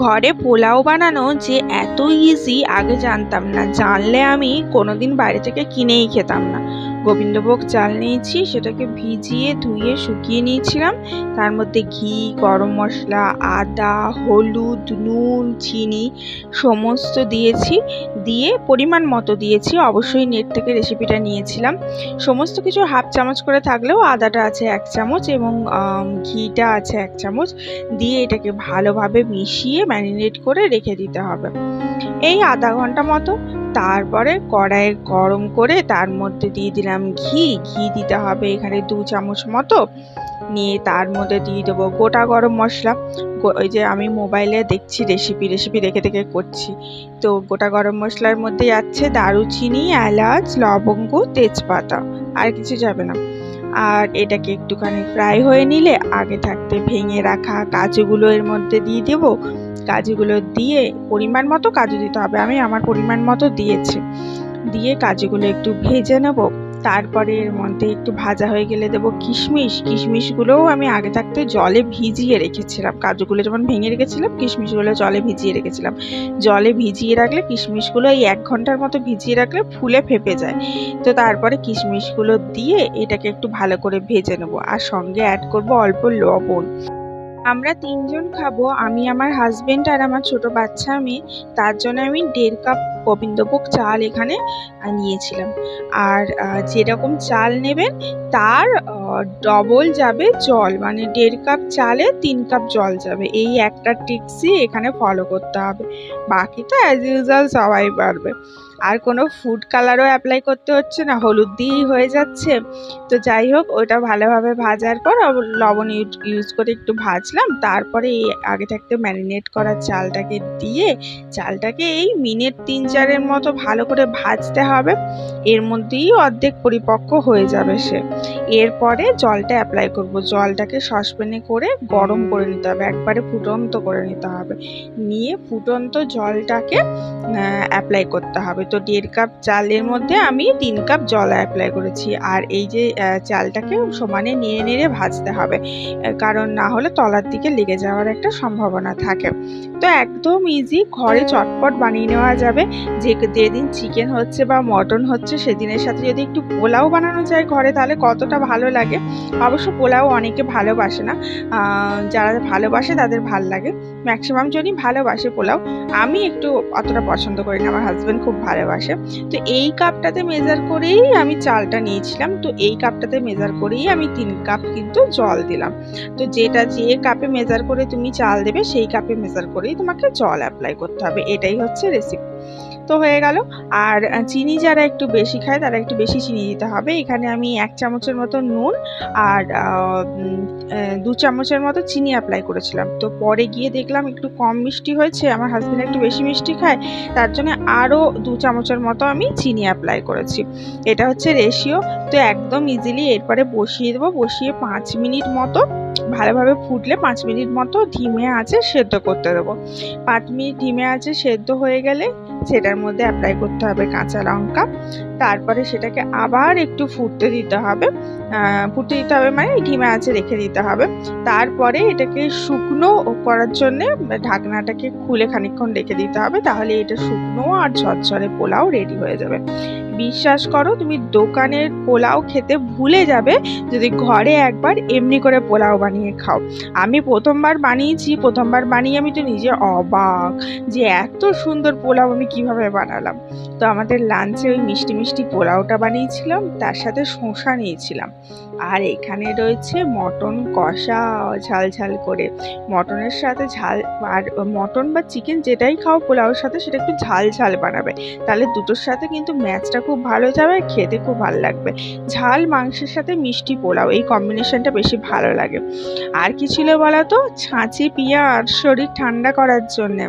ঘরে পোলাও বানানো যে এত ইজি আগে জানতাম না। জানলে আমি কোনোদিন বাইরে থেকে কিনেই খেতাম না। গোবিন্দভোগ চাল নিয়েছি, সেটাকে ভিজিয়ে ধুয়ে শুকিয়ে নিয়েছিলাম। তার মধ্যে ঘি, গরম মশলা, আদা, হলুদ, নুন, চিনি সমস্ত দিয়েছি। দিয়ে পরিমাণ মতো দিয়েছি, অবশ্যই নেট থেকে রেসিপিটা নিয়েছিলাম। সমস্ত কিছু হাফ চামচ করে থাকলেও আদাটা আছে এক চামচ এবং ঘিটা আছে এক চামচ। দিয়ে এটাকে ভালোভাবে মিশিয়ে ম্যারিনেট করে রেখে দিতে হবে। এই আধা ঘণ্টা মতো তারপরে কড়াইয়ে গরম করে তার মধ্যে দিয়ে দিলাম ঘি। ঘি দিতে হবে এখানে দু চামচ মতো। নিয়ে তার মধ্যে দিয়ে দেবো গোটা গরম মশলা। ওই যে আমি মোবাইলে দেখছি রেসিপি রেসিপি দেখে দেখে করছি। তো গোটা গরম মশলার মধ্যে যাচ্ছে দারুচিনি, এলাচ, লবঙ্গ, তেজপাতা। আর কিছু যাবে না। আর এটাকে একটুখানি ফ্রাই হয়ে নিলে আগে থাকতে ভেঙে রাখা কাজুগুলো এর মধ্যে দিয়ে দেবো। কাজুগুলো দিয়ে পরিমাণ মতো কাজু দিতে হবে। আমি আমার পরিমাণ মতো দিয়েছি। দিয়ে কাজুগুলো একটু ভেজে নেব। তারপরে এর মধ্যে একটু ভাজা হয়ে গেলে দেবো কিশমিশ। কিশমিশগুলোও আমি আগে থাকতে জলে ভিজিয়ে রেখেছিলাম। কাজুগুলো যেমন ভেঙে রেখেছিলাম, কিশমিশগুলো জলে ভিজিয়ে রেখেছিলাম। জলে ভিজিয়ে রাখলে কিশমিশগুলো এই এক ঘণ্টার মতো ভিজিয়ে রাখলে ফুলে ফেপে যায়। তো তারপরে কিশমিশগুলো দিয়ে এটাকে একটু ভালো করে ভেজে নেব। আর সঙ্গে অ্যাড করব অল্প লবণ। আমরা তিনজন খাব, আমি আমার হাজবেন্ড আর আমার ছোট বাচ্চা মেয়ে তার জন্য আমি দেড় কাপ গোবিন্দভোগ চাল এখানে নিয়েছিলাম। আর যেরকম চাল নেবেন, তার ডবল যাবে জল। মানে দেড় কাপ চালে তিন কাপ জল যাবে। এই একটা টিক্সই এখানে ফলো করতে হবে। বাকি তো অ্যাজ ইউজুয়াল সবাই পারবে। আর কোনো ফুড কালারও অ্যাপ্লাই করতে হচ্ছে না। হলুদ দিয়েই হয়ে যাচ্ছে। তো যাই হোক, ওটা ভালোভাবে ভাজার পর লবণ ইউজ করে একটু ভাজলাম। তারপরে এই আগে থাকতে ম্যারিনেট করা চালটাকে দিয়ে, চালটাকে এই মিনিট তিন চারের মতো ভালো করে ভাজতে হবে। এর মধ্যেই অর্ধেক পরিপক্ক হয়ে যাবে সে। এরপরে জলটা অ্যাপ্লাই করব। জলটাকে সসপ্যানে করে গরম করে নিতে হবে। একবারে ফুটন্ত করে নিতে হবে। নিয়ে ফুটন্ত জলটাকে অ্যাপ্লাই করতে হবে। তো দেড় কাপ চালের মধ্যে আমি তিন কাপ জল অ্যাপ্লাই করেছি। আর এই যে চালটাকে সমানে নিয়ে নেড়ে ভাজতে হবে। কারণ না হলে তলার দিকে লেগে যাওয়ার একটা সম্ভাবনা থাকে। তো একদম ইজি ঘরে চটপট বানিয়ে নেওয়া যাবে। যে যেদিন চিকেন হচ্ছে বা মটন হচ্ছে, সেদিনের সাথে যদি একটু পোলাও বানানো যায় ঘরে, তাহলে কতটা ভালো লাগে। অবশ্য পোলাও অনেকে ভালোবাসে না। যারা ভালোবাসে তাদের ভালো লাগে। ম্যাক্সিমাম জনই ভালোবাসে পোলাও। আমি একটু অতটা পছন্দ করি না। আমার হাজব্যান্ড খুব ভালোবাসে। তো এই কাপটাতে মেজার করেই আমি চালটা নিয়েছিলাম। তো এই কাপটাতে মেজার করেই আমি তিন কাপ কিন্তু জল দিলাম। তো যেটা যে কাপে মেজার করে তুমি চাল দেবে, সেই কাপে মেজার করেই তোমাকে জল অ্যাপ্লাই করতে হবে। এটাই হচ্ছে রেসিপি তো হয়ে গেল। আর চিনি যারা একটু বেশি খায় তারা একটু বেশি চিনি দিতে হবে। এখানে আমি এক চামচের মতো নুন আর দু চামচের মতো চিনি অ্যাপ্লাই করেছিলাম। তো পরে গিয়ে দেখলাম একটু কম মিষ্টি হয়েছে, আমার হাজব্যান্ড একটু বেশি মিষ্টি খায়, তার জন্য আরও দু চামচের মতো আমি চিনি অ্যাপ্লাই করেছি। এটা হচ্ছে রেশিও তো একদম ইজিলি এরপরে বসিয়ে দেবো, বসিয়ে পাঁচ মিনিট মতো ভালোভাবে ফুটলে পাঁচ মিনিট মতো ধিমে আছে সেদ্ধ করতে দেবো। পাঁচ মিনিট ধিমে আছে সেদ্ধ হয়ে গেলে সেটার মধ্যে অ্যাপ্লাই করতে হবে কাঁচা লঙ্কা। তারপরে সেটাকে আবার একটু ফুটতে দিতে হবে। ফুটতে দিতে হবে মানে ধিমে আছে রেখে দিতে হবে। তারপরে এটাকে শুকনো করার জন্যে ঢাকনাটাকে খুলে খানিকক্ষণ রেখে দিতে হবে। তাহলে এটা শুকনো আর ঝরঝরে পোলাও রেডি হয়ে যাবে। বিশ্বাস করো, তুমি দোকানের পোলাও খেতে ভুলে যাবে যদি ঘরে একবার এমনি করে পোলাও বানিয়ে খাও। আমি প্রথমবার বানিয়েছি, প্রথমবার বানিয়ে আমি তো নিজে অবাক যে এত সুন্দর পোলাও আমি কীভাবে বানালাম। তো আমাদের লাঞ্চে ওই মিষ্টি মিষ্টি পোলাওটা বানিয়েছিলাম, তার সাথে শসা নিয়েছিলাম। আর এখানে রয়েছে মটন কষা, ঝাল ঝাল করে। মটনের সাথে ঝাল আর মটন বা চিকেন যেটাই খাও পোলাওর সাথে, সেটা একটু ঝাল ঝাল বানাবে। তাহলে দুটোর সাথে কিন্তু ম্যাচটা খুব ভালো যাবে আর খেতে খুব ভালো লাগবে। ঝাল, মাংসের সাথে মিষ্টি পোলাও, এই কম্বিনেশনটা বেশি ভালো লাগে। আর কি ছিল বলো তো ছাঁচি, পেঁয়াজ শরীর ঠান্ডা করার জন্যে।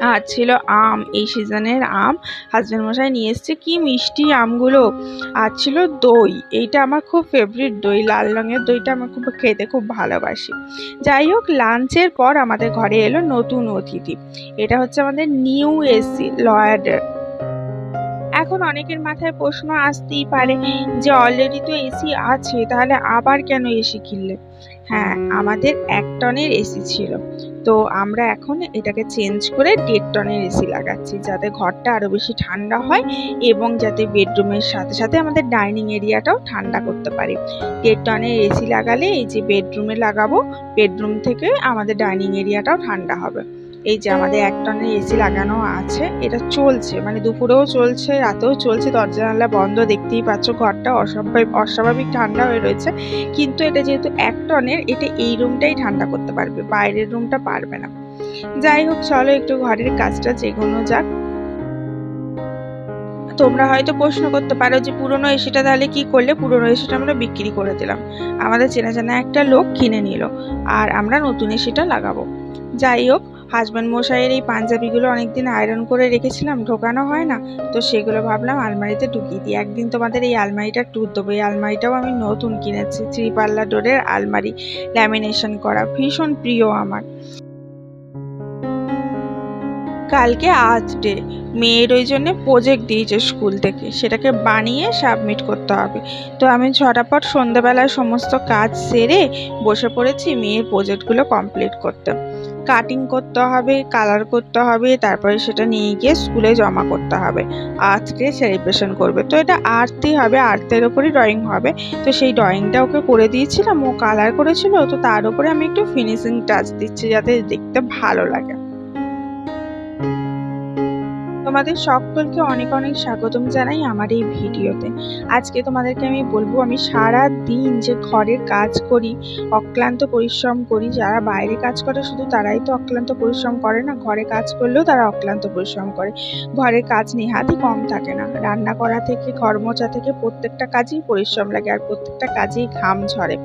আর ছিল আম, এই সিজনের আম। হাজব্যান্ড মশাই নিয়ে এসছে, কি মিষ্টি আমগুলো। আর ছিল দই, এইটা আমার খুব ফেভারিট দই, লাল রঙের দইটা আমার খুব খেতে খুব ভালোবাসি। যাই হোক, লাঞ্চের পর আমাদের ঘরে এলো নতুন অতিথি। এটা হচ্ছে আমাদের নিউ এসি, লয়ার্ডের। এখন অনেকের মাথায় প্রশ্ন আসতেই পারে যে অলরেডি তো এসি আছে, তাহলে আবার কেন এসি কিনলে? হ্যাঁ আমাদের এক টনের এসি ছিল। তো আমরা এখন এটাকে চেঞ্জ করে দেড় টনের এসি লাগাচ্ছি, যাতে ঘরটা আরও বেশি ঠান্ডা হয় এবং যাতে বেডরুমের সাথে সাথে আমাদের ডাইনিং এরিয়াটাও ঠান্ডা করতে পারি। দেড় টনের এসি লাগালে এই যে বেডরুমে লাগাবো বেডরুম থেকে আমাদের ডাইনিং এরিয়াটাও ঠান্ডা হবে। এই যে আমাদের এক টনের এসি লাগানো আছে, এটা চলছে মানে দুপুরেও চলছে, রাতেও চলছে, দরজা জানলা বন্ধ, দেখতেই পাচ্ছ ঘরটা অস্বাভাবিক অস্বাভাবিক ঠান্ডা হয়ে রয়েছে, কিন্তু এটা যেহেতু এক টনের এটা এই রুমটাই ঠান্ডা করতে পারবে, বাইরের রুমটা পারবে না। যাই হোক, চলো একটু ঘরের কাজটা যেগুলো যাক। তোমরা হয়তো প্রশ্ন করতে পারো যে পুরনো এসিটা তাহলে কি করলে? পুরনো এসিটা আমরা বিক্রি করে দিলাম। আমাদের চেনা জানা একটা লোক কিনে নিল, আর আমরা নতুন এসিটা লাগাবো। যাই হোক হাজব্যান্ড মশাইয়ের এই পাঞ্জাবিগুলো অনেকদিন আয়রন করে রেখেছিলাম, ঢোকানো হয় না। তো সেগুলো ভাবলাম আলমারিতে ঢুকিয়ে দিই। একদিন তোমাদের এই আলমারিটা ট্যুর দেবো। এই আলমারিটাও আমি নতুন কিনেছি। থ্রি পাল্লা ডোরের আলমারি ল্যামিনেশন করা, ভীষণ প্রিয় আমার। কালকে আজ ডে। মেয়ের ওই জন্যে প্রজেক্ট দিয়েছে স্কুল থেকে। সেটাকে বানিয়ে সাবমিট করতে হবে। তো আমি ঝটাপট সন্ধেবেলায় সমস্ত কাজ সেরে বসে পড়েছি। মেয়ের প্রজেক্টগুলো কমপ্লিট করতে। কাটিং করতে হবে কালার করতে হবে, তারপরে সেটা নিয়ে গিয়ে স্কুলে জমা করতে হবে। আজকে সেলিব্রেশন করবে। তো এটা আর্থই হবে আর্থের ওপরই ড্রয়িং হবে। তো সেই ড্রয়িংটা ওকে করে দিয়েছিলাম, ও কালার করেছিল, তো তার উপরে আমি একটু ফিনিশিং টাচ দিচ্ছি যাতে দেখতে ভালো লাগে। তোমাদের সকলকে অনেক অনেক স্বাগতম জানাই আমার এই ভিডিওতে। আজকে তোমাদেরকে আমি বলব, আমি সারা দিন যে ঘরের কাজ করি, অক্লান্ত পরিশ্রম করি, যারা বাইরে কাজ করে শুধু তারাই তো অক্লান্ত পরিশ্রম করে না, ঘরে কাজ করলেও তারা অক্লান্ত পরিশ্রম করে। ঘরের কাজ নেহাতই কম থাকে না, রান্না করা থেকে ঘর মোছা থেকে প্রত্যেকটা কাজেই পরিশ্রম লাগে আর প্রত্যেকটা কাজেই ঘাম ঝরে।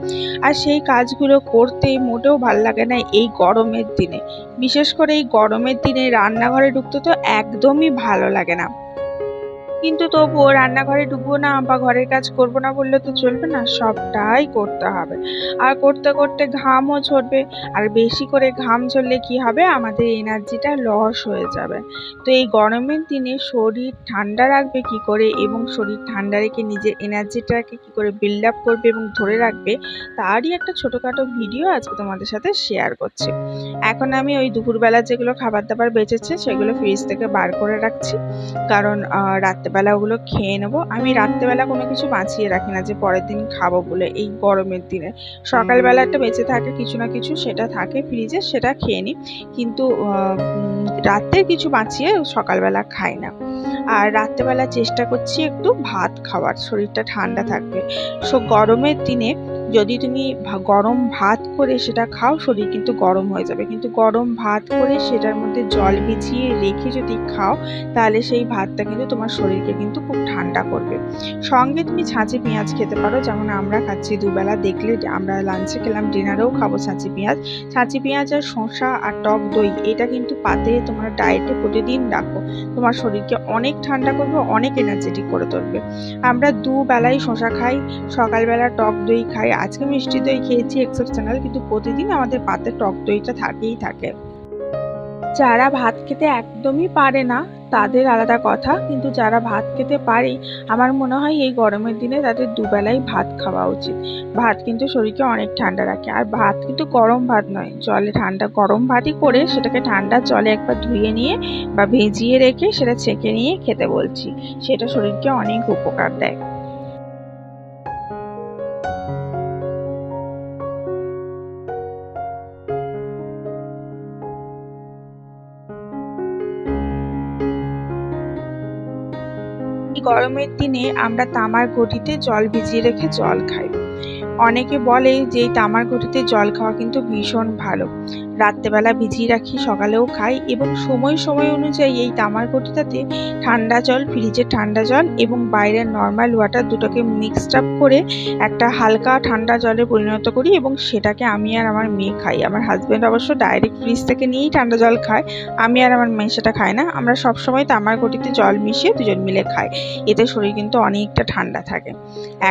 আর সেই কাজগুলো করতে মোটেও ভালো লাগে না এই গরমের দিনে। বিশেষ করে এই গরমের দিনে রান্নাঘরে ঢুকতে তো একদমই ভালো লাগে না। কিন্তু তবুও রান্নাঘরে ঢুকবো না বা ঘরের কাজ করব না বললে তো চলবে না, সবটাই করতে হবে। আর করতে করতে ঘামও ঝরবে, আর বেশি করে ঘাম ঝরলে কি হবে? আমাদের এনার্জিটা লস হয়ে যাবে। তো এই গরমের দিনে শরীর ঠান্ডা রাখবে কি করে? এবং শরীর ঠান্ডা রেখে নিজের এনার্জিটাকে কি করে বিল্ড আপ করবে এবং ধরে রাখবে? তারই একটা ছোটোখাটো ভিডিও আজকে তোমাদের সাথে শেয়ার করছি। এখন আমি ওই দুপুরবেলা যেগুলো খাবার দাবার বেঁচেছে, সেগুলো ফ্রিজ থেকে বার করে রাখছি। কারণ রাত্রেবেলা ওগুলো খেয়ে নেব। আমি রাত্রেবেলা কোনো কিছু বাঁচিয়ে রাখি না যে পরের দিন খাব বলে এই গরমের দিনে। সকালবেলা একটা বেঁচে থাকে, কিছু না কিছু সেটা থাকে ফ্রিজে সেটা খেয়ে নিই। কিন্তু রাতে কিছু বাঁচিয়ে সকালবেলা খাই না। আর রাত্রেবেলা চেষ্টা করছি একটু ভাত খাওয়ার, শরীরটা ঠান্ডা থাকবে। সো গরমের দিনে যদি তুমি গরম ভাত করে সেটা খাও, শরীর কিন্তু গরম হয়ে যাবে। কিন্তু গরম ভাত করে সেটার মধ্যে জল ভিজিয়ে রেখে যদি খাও, তাহলে সেই ভাতটা কিন্তু তোমার শরীরকে কিন্তু খুব ঠান্ডা করবে। সঙ্গে তুমি ছাঁচি পেঁয়াজ খেতে পারো, যেমন আমরা খাচ্ছি দুবেলা। দেখলে আমরা লাঞ্চে খেলাম ডিনারেও খাব ছাঁচি পেঁয়াজ। ছাঁচি পেঁয়াজ আর শসা আর টক দই, এটা কিন্তু পাতে তোমার ডায়েটে প্রতিদিন রাখো। তোমার শরীরকে অনেক ঠান্ডা করবে, অনেক এনার্জেটিক করে তুলবে। আমরা দুবেলাই শসা খাই, সকালবেলা টক দই খাই আজকে মিষ্টি দই খেয়েছি এক্সেপশনাল কিন্তু প্রতিদিন আমাদের পাতে টক দইটা থাকেই থাকে। যারা ভাত খেতে একদমই পারে না, তাদের আলাদা কথা, কিন্তু যারা ভাত খেতে পারে, আমার মনে হয় এই গরমের দিনে তাদের দুবেলাই ভাত খাওয়া উচিত। ভাত কিন্তু শরীরকে অনেক ঠান্ডা রাখে, আর ভাত কিন্তু গরম ভাত নয়। জলে ঠান্ডা, গরম ভাতই করে সেটাকে ঠান্ডা জলে একবার ধুয়ে নিয়ে বা ভেজিয়ে রেখে সেটা ছেঁকে নিয়ে খেতে বলছি। সেটা শরীরকে অনেক উপকার দেয়। গরমের দিনে আমরা তামার ঘটিতে জল ভিজিয়ে রেখে জল খাই। অনেকে বলে যে তামার ঘটিতে জল খাওয়া কিন্তু ভীষণ ভালো। রাত্রেবেলা ভিজিয়ে রাখি, সকালেও খাই এবং সময় সময় অনুযায়ী এই তামার ঘটিটাতে ঠান্ডা জল ফ্রিজের ঠান্ডা জল এবং বাইরের নর্মাল ওয়াটার দুটোকে মিক্সড আপ করে একটা হালকা ঠান্ডা জলে পরিণত করি এবং সেটাকে আমি আর আমার মেয়ে খাই। আমার হাজব্যান্ড অবশ্য ডাইরেক্ট ফ্রিজ থেকে নিয়েই ঠান্ডা জল খায়, আমি আর আমার মেয়ে সেটা খাই না। আমরা সবসময় তামার ঘটিতে জল মিশিয়ে দুজন মিলে খাই। এতে শরীর কিন্তু অনেকটা ঠান্ডা থাকে।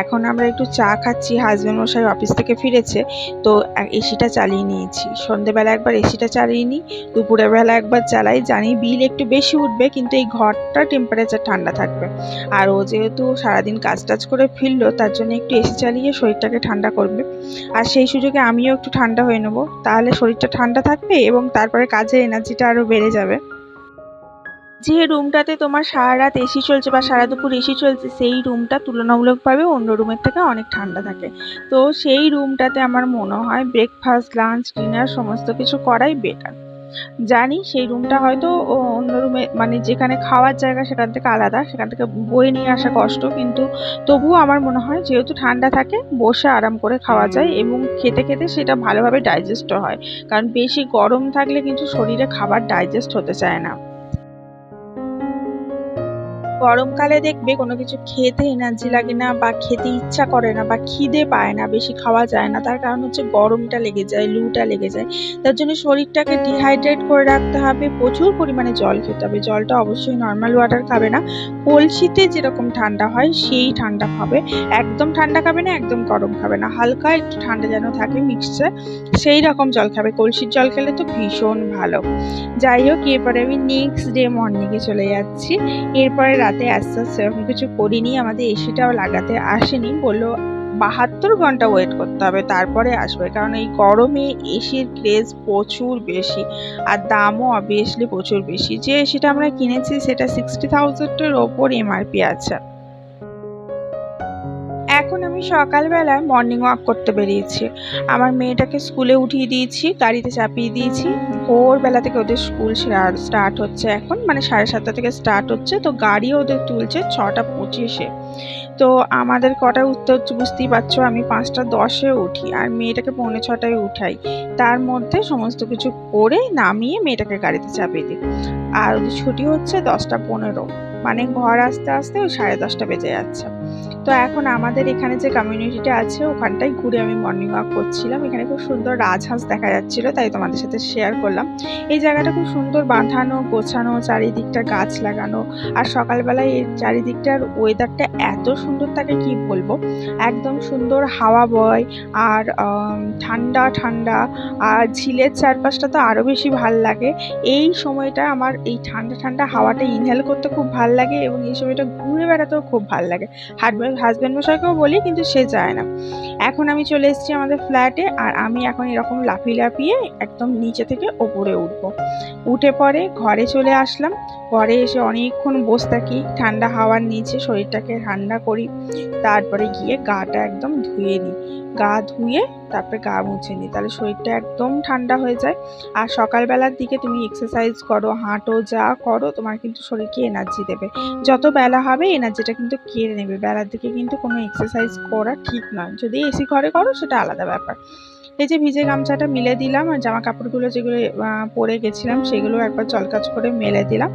এখন আমরা একটু চা খাচ্ছি হাজব্যান্ড মশাই অফিস থেকে ফিরেছে, তো এসিটা চালিয়ে নিয়েছি। সন্ধেবেলায় একবার এসিটা চালিয়ে নিই। দুপুরের বেলা একবার চালাই, জানি বিল একটু বেশি উঠবে, কিন্তু এই ঘরটা টেম্পারেচার ঠান্ডা থাকবে। আর ও যেহেতু সারাদিন কাজ টাজ করে ফিরলো, তার জন্য একটু এসি চালিয়ে শরীরটাকে ঠান্ডা করবে। আর সেই সুযোগে আমিও একটু ঠান্ডা হয়ে নেব। তাহলে শরীরটা ঠান্ডা থাকবে এবং তারপরে কাজের এনার্জিটা আরও বেড়ে যাবে। যে রুমটাতে তোমার সারা রাত এসি চলছে বা সারা দুপুর এসি চলছে, সেই রুমটা তুলনামূলকভাবে অন্য রুমের থেকে অনেক ঠান্ডা থাকে। তো সেই রুমটাতে আমার মনে হয় ব্রেকফাস্ট লাঞ্চ ডিনার সমস্ত কিছু করাই বেটার জানি সেই রুমটা হয়তো অন্য রুমে মানে যেখানে খাওয়ার জায়গা সেখান থেকে আলাদা, সেখান থেকে বয়ে নিয়ে আসা কষ্ট, কিন্তু তবুও আমার মনে হয় যেহেতু ঠান্ডা থাকে, বসে আরাম করে খাওয়া যায় এবং খেতে খেতে সেটা ভালোভাবে ডাইজেস্টও হয়। কারণ বেশি গরম থাকলে কিন্তু শরীরে খাবার ডাইজেস্ট হতে চায় না। গরমকালে দেখবে কোনো কিছু খেতে এনার্জি লাগে না বা খেতে ইচ্ছা করে না বা খিদে পায় না, বেশি খাওয়া যায় না। তার কারণ হচ্ছে গরমটা লেগে যায়, লুটা লেগে যায়। তার জন্য শরীরটাকে ডিহাইড্রেট করে রাখতে হবে, প্রচুর পরিমাণে জল খেতে হবে। জলটা অবশ্যই নর্মাল ওয়াটার খাবে না। কলসিতে যেরকম ঠান্ডা হয়, সেই ঠান্ডা খাবে। একদম ঠান্ডা খাবে না, একদম গরম খাবে না। হালকা একটু ঠান্ডা যেন থাকে মিক্সচার সেই রকম জল খাবে। কলসির জল খেলে তো ভীষণ ভালো। যাই হোক, এরপরে আমি নেক্সট ডে মর্নিংয়ে চলে যাচ্ছি। এরপরে রাতে আস্তে আস্তে সেরকম কিছু করিনি, আমাদের এসিটাও লাগাতে আসেনি, বলল বাহাত্তর ঘণ্টা ওয়েট করতে হবে, তারপরে আসবে। কারণ এই গরমে এসির ক্রেজ প্রচুর বেশি, আর দামও অবভিয়াসলি প্রচুর বেশি। যে এসিটা আমরা কিনেছি, সেটা সিক্সটি থাউজেন্ডের ওপর এমআরপি আছে। এখন আমি সকালবেলায় মর্নিং ওয়াক করতে বেরিয়েছি। আমার মেয়েটাকে স্কুলে উঠিয়ে দিয়েছি, গাড়িতে চাপিয়ে দিয়েছি। ভোরবেলা থেকে ওদের স্কুল স্টার্ট হচ্ছে এখন মানে সাড়ে সাতটা থেকে স্টার্ট হচ্ছে। তো গাড়িও ওদের তুলছে ছটা পঁচিশে। তো আমাদের কটা উঠতে হচ্ছে বুঝতেই পারছ, আমি পাঁচটা দশে উঠি আর মেয়েটাকে পৌনে ছটায় উঠাই। তার মধ্যে সমস্ত কিছু করে নামিয়ে মেয়েটাকে গাড়িতে চাপিয়ে দিই। আর ওদের ছুটি হচ্ছে দশটা পনেরো। মানে ঘর আসতে আসতে ওই সাড়ে দশটা বেজে যাচ্ছে। তো এখন আমাদের এখানে যে কমিউনিটিটা আছে, ওখানটায় ঘুরে আমি মর্নিং ওয়াক করছিলাম। এখানে খুব সুন্দর রাজহাঁস দেখা যাচ্ছিল, তাই তোমাদের সাথে শেয়ার করলাম। এই জায়গাটা খুব সুন্দর বাঁধানো, গোছানো, চারিদিকটা গাছ লাগানো আর সকালবেলায় এর চারিদিকটার ওয়েদারটা এত সুন্দর থাকে কি বলব? একদম সুন্দর হাওয়া বয় আর ঠান্ডা ঠান্ডা আর ঝিলের চারপাশটা তো আরও বেশি ভালো লাগে। এই সময়টা আমার এই ঠান্ডা ঠান্ডা হাওয়াটা ইনহেল করতে খুব ভালো লাগে এবং এই সময়টা ঘুরে বেড়াতেও খুব ভালো লাগে। হাজব্যান্ড মশাইকেও বলি, কিন্তু সে যায় না। এখন আমি চলে এসেছি আমাদের ফ্ল্যাটে, আর আমি এখন এরকম লাফিয়ে লাফিয়ে একদম নিচে থেকে ওপরে উঠবো। উঠে পরে ঘরে চলে আসলাম। ঘরে এসে অনেকক্ষণ বসে থাকি, ঠান্ডা হাওয়ার নিচে শরীরটাকে ঠান্ডা করি, তারপরে গিয়ে গাটা একদম ধুয়ে নিই। গা ধুয়ে তারপরে গা মুছে নিই, তাহলে শরীরটা একদম ঠান্ডা হয়ে যায়। আর সকালবেলার দিকে তুমি এক্সারসাইজ করো, হাঁটো, যা করো, তোমার কিন্তু শরীরকে এনার্জি দেবে। যত বেলা হবে এনার্জিটা কিন্তু কেড়ে নেবে। বেলার দিকে কিন্তু কোনো এক্সারসাইজ করা ঠিক নয়। যদি এসি ঘরে করো, সেটা আলাদা ব্যাপার। এই যে ভিজে গামছাটা মিলে দিলাম, আর জামা কাপড়গুলো যেগুলো পরে গেছিলাম, সেগুলো একবার জলকাজ করে মেলে দিলাম।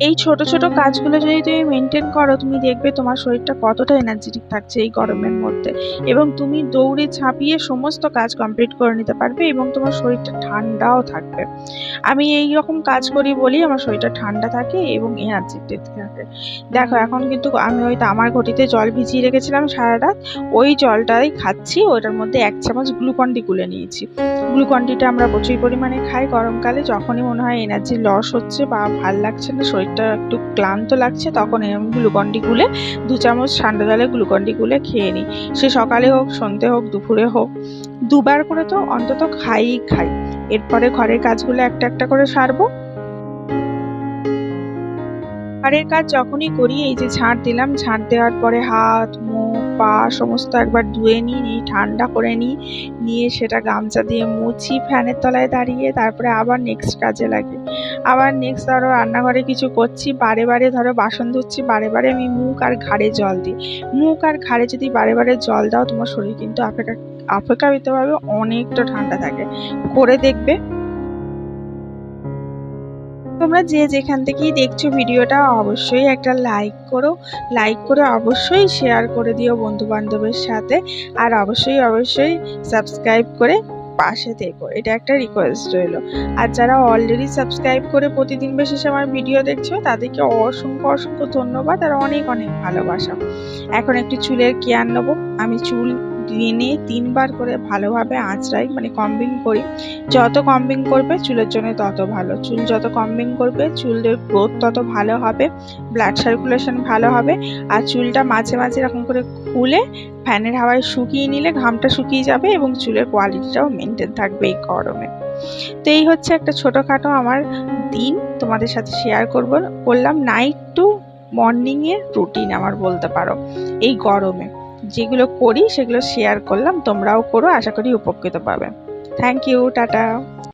এই ছোট ছোট কাজগুলো যদি তুমি মেনটেন করো, তুমি দেখবে তোমার শরীরটা কতটা এনার্জেটিক থাকছে এই গরমের মধ্যে। এবং তুমি দৌড়ে ঝাঁপিয়ে সমস্ত কাজ কমপ্লিট করে নিতে পারবে এবং তোমার শরীরটা ঠান্ডাও থাকবে। আমি এই রকম কাজ করি বলি আমার শরীরটা ঠান্ডা থাকে এবং এনার্জেটিক থাকে। দেখো, এখন কিন্তু আমি ওই তামার ঘটিতে জল ভিজিয়ে রেখেছিলাম সারা রাত ওই জলটাই খাচ্ছি, ওটার মধ্যে এক চামচ গ্লুকন ডি গুলে নিয়েছি। গ্লুকন ডিটা আমরা প্রচুর পরিমাণে খাই গরমকালে, যখনই মনে হয় এনার্জি লস হচ্ছে বা ভালো লাগছে না শরীরটা একটু ক্লান্ত লাগছে, তখন এরকম গ্লুকন্ডি গুলে দু চামচ ঠান্ডা জলে গ্লুকন্ডি গুলে খেয়ে নিই। সে সকালে হোক, সন্ধ্যে হোক, দুপুরে হোক, দুবার করে তো অন্তত খাই খাই। এরপরে ঘরের কাজগুলো একটা একটা করে সারবো। ঘরের কাজ যখনই করি, এই যে ঝাঁট দিলাম, ঝাঁট দেওয়ার পরে হাত, মুখ পা সমস্ত একবার ধুয়ে নিই নিয়ে ঠান্ডা করে নিই নিয়ে সেটা গামছা দিয়ে মুছি, ফ্যানের তলায় দাঁড়িয়ে তারপরে আবার নেক্সট কাজে লাগে। আবার নেক্সট ধরো রান্নাঘরে কিছু করছি, বারে বারে ধরো বাসন ধুচ্ছি, বারে বারে আমি মুখ আর ঘাড়ে জল দিই। মুখ আর ঘাড়ে যদি বারে বারে জল দাও তোমার শরীর কিন্তু আপেক্ষা অপেক্ষাকৃতভাবে অনেকটা ঠান্ডা থাকে। করে দেখবে তোমরা যে যেখান থেকেই দেখছ ভিডিওটা, অবশ্যই একটা লাইক করো। লাইক করে অবশ্যই শেয়ার করে দিও বন্ধু বান্ধবের সাথে। আর অবশ্যই অবশ্যই সাবস্ক্রাইব করে পাশে থেকো। এটা একটা রিকোয়েস্ট রইল। আর যারা অলরেডি সাবস্ক্রাইব করে প্রতিদিন বেশি আমার ভিডিও দেখছ, তাদেরকে অসংখ্য অসংখ্য ধন্যবাদ। আর অনেক অনেক ভালোবাসা। এখন একটু চুলের কেয়ার নেব। আমি চুল দিনে তিনবার করে ভালোভাবে আঁচড়াই মানে কম্বিং করি। যত কম্বিং করবে চুলের জন্য তত ভালো। চুল যত কম্বিং করবে চুলের গ্রোথ তত ভালো হবে ব্লাড সার্কুলেশন ভালো হবে। আর চুলটা মাঝে মাঝে এরকম করে খুলে ফ্যানের হাওয়ায় শুকিয়ে নিলে ঘামটা শুকিয়ে যাবে এবং চুলের কোয়ালিটিটাও মেনটেন থাকবে এই গরমে। তো এই হচ্ছে একটা ছোটোখাটো আমার দিন, তোমাদের সাথে শেয়ার করব। বললাম নাইট টু মর্নিংয়ের রুটিন আমার বলতে পারো, এই গরমে। যেগুলো করি সেগুলো শেয়ার করলাম তোমরাও করো আশা করি উপকৃত পাবে। Thank you ta-ta.